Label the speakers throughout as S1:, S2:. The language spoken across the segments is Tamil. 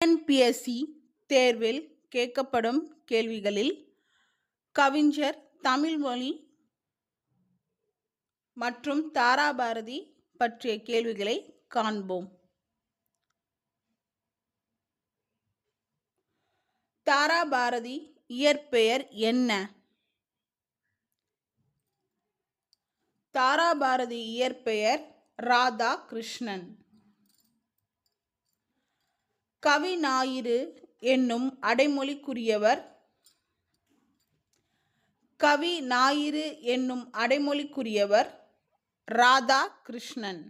S1: என்பிஎஸ்சி தேர்வில் கேட்கப்படும் கேள்விகளில் கவிஞர் தமிழ்மொழி மற்றும் தாராபாரதி பற்றிய கேள்விகளை காண்போம். தாராபாரதி இயற்பெயர் என்ன? தாராபாரதி இயற்பெயர் ராதா கிருஷ்ணன் கவி ஞாயிறு என்னும் அடைமொழிக்குரியவர். கவி ஞாயிறு என்னும் அடைமொழிக்குரியவர் ராதா கிருஷ்ணன்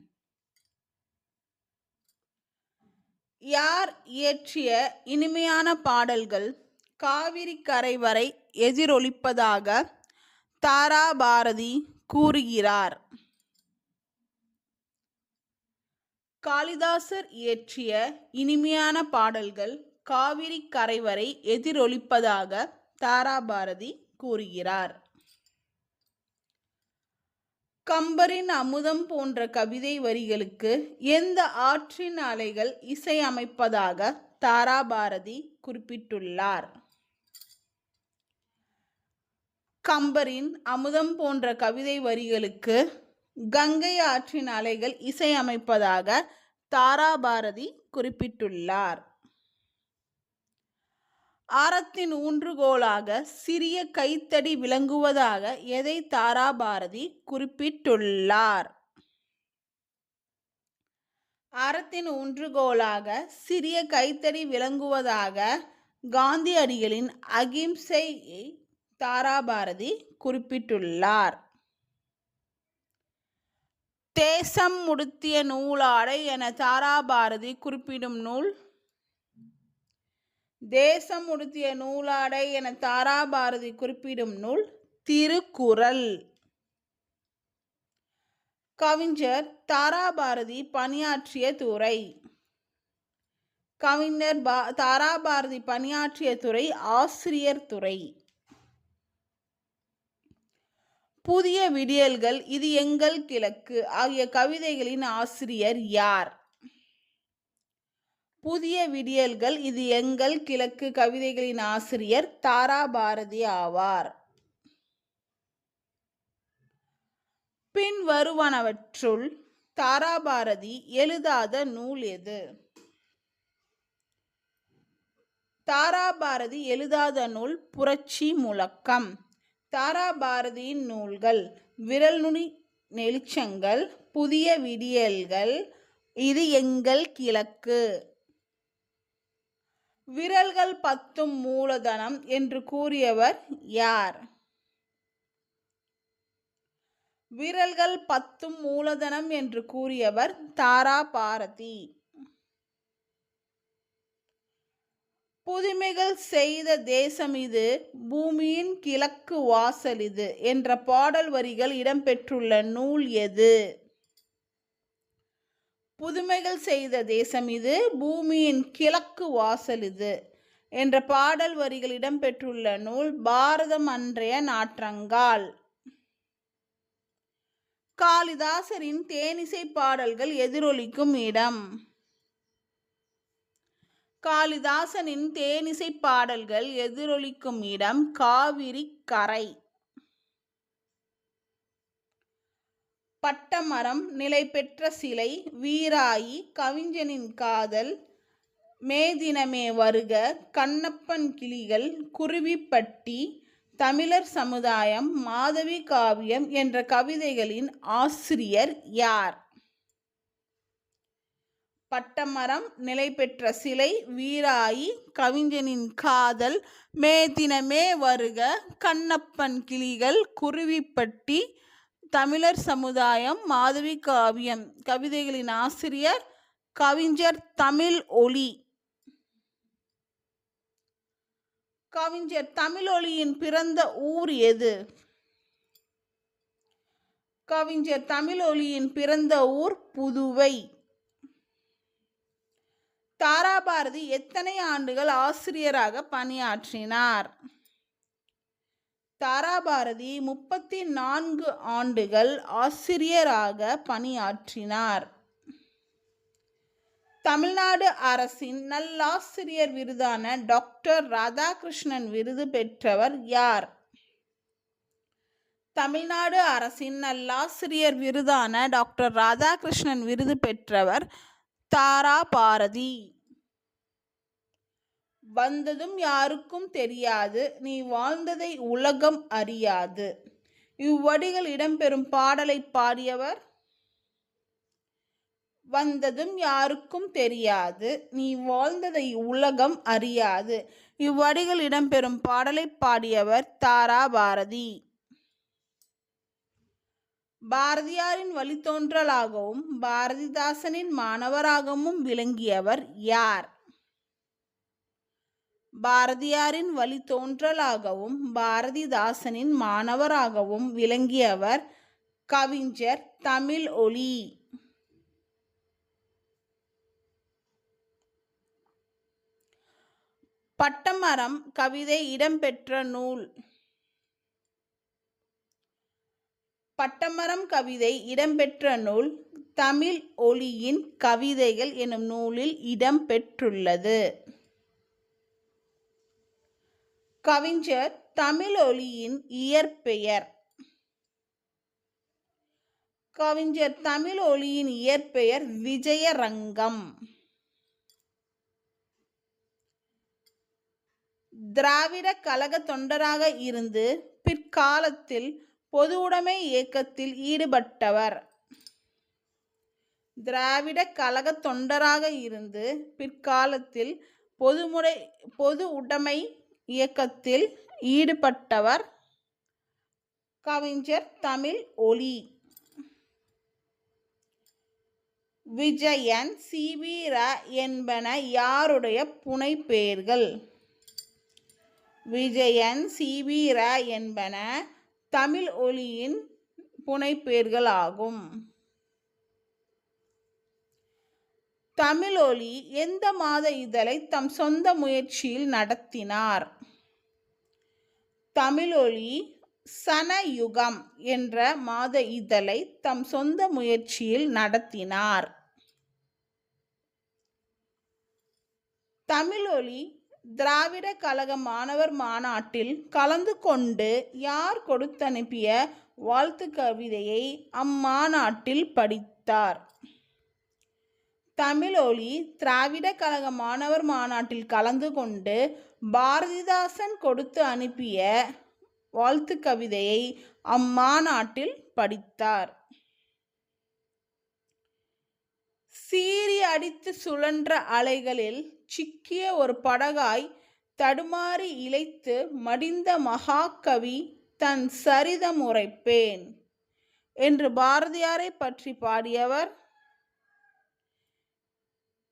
S1: யார் இயற்றிய இனிமையான பாடல்கள் காவிரி கரை வரை எதிரொலிப்பதாக தாராபாரதி கூறுகிறார். காளிதாசர் இயற்றிய இனிமையான பாடல்கள் காவிரி கரை வரை எதிரொலிப்பதாக தாராபாரதி கூறுகிறார். கம்பரின் அமுதம் போன்ற கவிதை வரிகளுக்கு எந்த ஆற்றின் அலைகள் இசையமைப்பதாக தாராபாரதி குறிப்பிட்டுள்ளார். கம்பரின் அமுதம் போன்ற கவிதை வரிகளுக்கு கங்கை ஆற்றின் அலைகள் இசையமைப்பதாக தாராபாரதி குறிப்பிட்டுள்ளார். ஆரத்தின் ஊன்றுகோலாக சிறிய கைத்தடி விளங்குவதாக எதை தாராபாரதி குறிப்பிட்டுள்ளார்? அறத்தின் ஊன்றுகோலாக சிறிய கைத்தடி விளங்குவதாக காந்தியடிகளின் அகிம்சையை தாராபாரதி குறிப்பிட்டுள்ளார். தேசம் முடுத்திய நூலாடை என தாராபாரதி குறிப்பிடும் நூல். தேசம் உடுத்திய நூலாடை என தாராபாரதி குறிப்பிடும் நூல் திருக்குறள். கவிஞர் தாராபாரதி பணியாற்றிய துறை. கவிஞர் பா தாராபாரதி பணியாற்றிய துறை ஆசிரியர் துறை. புதிய விடியல்கள் இது எங்கள் கிழக்கு. ஆகிய கவிதைகளின் ஆசிரியர் யார்? புதிய விடியல்கள் இது எங்கள் கிழக்கு கவிதைகளின் ஆசிரியர் தாரா பாரதி ஆவார். பின் வருவனவற்றுள் தாராபாரதி எழுதாத நூல் எது? தாராபாரதி எழுதாத நூல் புரட்சி முழக்கம். தாராபாரதியின் நூல்கள் விரல் நுனி நெளிச்சங்கள் புதிய விடியல்கள் இது எங்கள் கிழக்கு. விரல்கள் பத்தும் மூலதனம் என்று கூறியவர் யார்? விரல்கள் பத்தும் மூலதனம் என்று கூறியவர் தாரா பாரதி புதுமைகள் செய்த தேசம் இது பூமியின் கிழக்கு வாசல் இது என்ற பாடல் வரிகள் இடம்பெற்றுள்ள நூல் எது? புதுமைகள் செய்த தேசம் இது பூமியின் கிழக்கு வாசல் இது என்ற பாடல் வரிகள் இடம்பெற்றுள்ள நூல் பாரதம் அன்றைய நாற்றங்கால். காளிதாசரின் தேனிசை பாடல்கள் எதிரொலிக்கும் இடம். காளிதாசனின் தேனிசை பாடல்கள் எதிரொலிக்கும் இடம் காவிரி கரை. பட்டமரம் நிலை பெற்ற சிலை வீராயி கவிஞனின் காதல். மேதினமே வருக கண்ணப்பன் கிளிகள் குருவிப்பட்டி. தமிழர் சமுதாயம் மாதவி காவியம் என்ற கவிதைகளின் ஆசிரியர் யார்? பட்டமரம் நிலை பெற்ற சிலை வீராயி கவிஞனின் காதல் மேதினமே வருக கண்ணப்பன் கிளிகள் குருவிப்பட்டி தமிழர் சமுதாயம் மாதவி காவியம் கவிதைகளின் ஆசிரியர் கவிஞர் தமிழ் ஒளி. கவிஞர் தமிழ் ஒளியின் பிறந்த ஊர் எது? கவிஞர் தமிழ் ஒளியின் பிறந்த ஊர் புதுவை. தாராபாரதி எத்தனை ஆண்டுகள் ஆசிரியராக பணியாற்றினார்? தாராபாரதி முப்பத்தி நான்கு ஆண்டுகள் ஆசிரியராக பணியாற்றினார். தமிழ்நாடு அரசின் நல்லாசிரியர் விருதான டாக்டர் ராதாகிருஷ்ணன் விருது பெற்றவர் யார்? தமிழ்நாடு அரசின் நல்லாசிரியர் விருதான டாக்டர் ராதாகிருஷ்ணன் விருது பெற்றவர் தாரா பாரதி? வந்ததும் யாருக்கும் தெரியாது. நீ வாழ்ந்ததை உலகம் அறியாது. இவ்வடிகள் இடம்பெறும் பாடலை பாடியவர்? வந்ததும் யாருக்கும் தெரியாது. நீ வாழ்ந்ததை உலகம் அறியாது. இவ்வடிகள் இடம்பெறும் பாடலை பாடியவர் தாரா பாரதி. பாரதியாரின் வழித்தோன்றலாகவும் பாரதிதாசனின் மாணவராகவும் விளங்கியவர் யார்? பாரதியாரின் வழித்தோன்றலாகவும் பாரதிதாசனின் மாணவராகவும் விளங்கியவர் கவிஞர் தமிழ் ஒளி. பட்டமரம் கவிதை இடம்பெற்ற நூல். பட்டமரம் கவிதை இடம்பெற்ற நூல் தமிழ் ஒளியின் கவிதைகள் எனும் நூலில் இடம்பெற்றுள்ளது. கவிஞர் தமிழ் ஒளியின் இயற்பெயர். கவிஞர் தமிழ் ஒளியின் இயற்பெயர் விஜயரங்கம். திராவிட கழக தொண்டராக இருந்து பிற்காலத்தில் பொது உடைமை இயக்கத்தில் ஈடுபட்டவர். திராவிட கழக தொண்டராக இருந்து பிற்காலத்தில் பொதுமுறை பொது உடைமை இயக்கத்தில் ஈடுபட்டவர் கவிஞர் தமிழ் ஒளி விஜயன் சிவீர என்பன யாருடைய புனைப்பெயர்கள் விஜயன் சிவீர என்பன தமிழ் ஒளியின் புனைப்பெயர்களாகும் தமிழொலி எந்த மாத இதழை தம் சொந்த முயற்சியில் நடத்தினார்? தமிழொலி சனயுகம் என்ற மாத இதழை தம் சொந்த முயற்சியில் நடத்தினார். தமிழொலி திராவிட கழக மாணவர் மாநாட்டில் கலந்து கொண்டு யார் கொடுத்தனுப்பிய வாழ்த்து கவிதையை அம்மாநாட்டில் படித்தார். தமிழொலி திராவிட கழக மாணவர் மாநாட்டில் கலந்து கொண்டு பாரதிதாசன் கொடுத்து அனுப்பிய வாழ்த்து கவிதையை அம்மாநாட்டில் படித்தார். சீறி அடித்து சுழன்ற அலைகளில் சிக்கிய ஒரு படகாய் தடுமாறி இழைத்து மடிந்த மகாகவி தன் சரிதம் உரைப்பேன் என்று பாரதியாரை பற்றி பாடியவர்.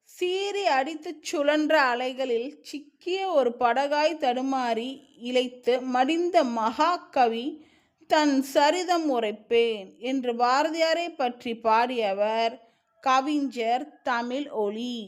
S1: சீறி அடித்துச் சுழன்ற அலைகளில் சிக்கிய ஒரு படகாய் தடுமாறி இழைத்து மடிந்த மகாகவி தன் சரிதம் உரைப்பேன் என்று பாரதியாரை பற்றி பாடியவர் கவிஞர் தமிழ் ஒளி.